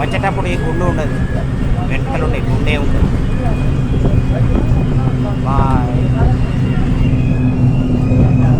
వచ్చేటప్పుడు ఈ గుండు ఉండదు. వెంటలు ఉండే గుండే ఉంటుంది.